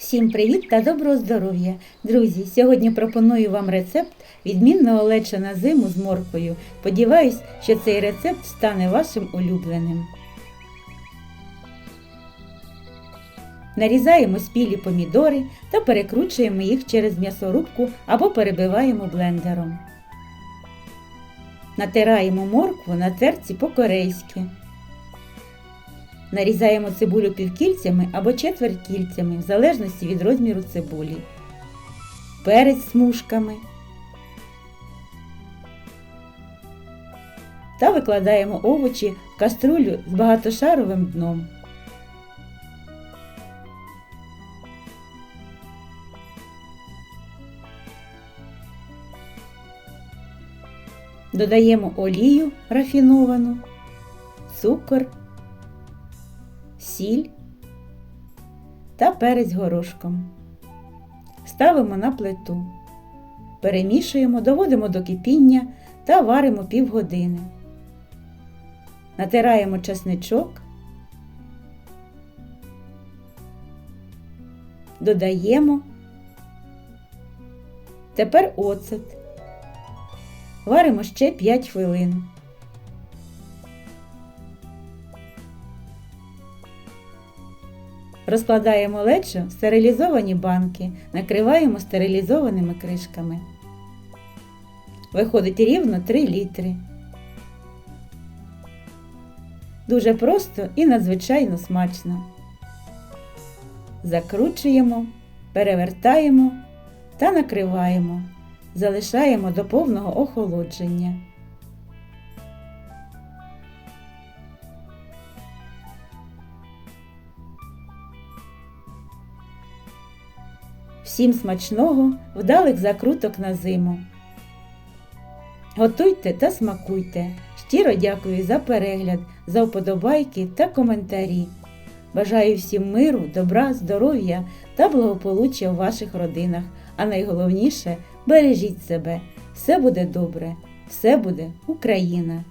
Всім привіт та доброго здоров'я! Друзі, сьогодні пропоную вам рецепт відмінного леча на зиму з морквою. Сподіваюсь, що цей рецепт стане вашим улюбленим. Нарізаємо спілі помідори та перекручуємо їх через м'ясорубку або перебиваємо блендером. Натираємо моркву на терці по-корейськи. Нарізаємо цибулю півкільцями або четвертькільцями, в залежності від розміру цибулі. Перець смужками. Та викладаємо овочі в каструлю з багатошаровим дном. Додаємо олію рафіновану, цукор сіль та перець горошком. Ставимо на плиту. Перемішуємо, доводимо до кипіння та варимо півгодини. Натираємо чесничок. Додаємо. Тепер оцет. Варимо ще 5 хвилин. Розкладаємо лечо в стерилізовані банки, накриваємо стерилізованими кришками. Виходить рівно 3 літри. Дуже просто і надзвичайно смачно. Закручуємо, перевертаємо та накриваємо. Залишаємо до повного охолодження. Всім смачного, вдалих закруток на зиму. Готуйте та смакуйте. Щиро дякую за перегляд, за вподобайки та коментарі. Бажаю всім миру, добра, здоров'я та благополуччя в ваших родинах. А найголовніше бережіть себе. Все буде добре, все буде Україна!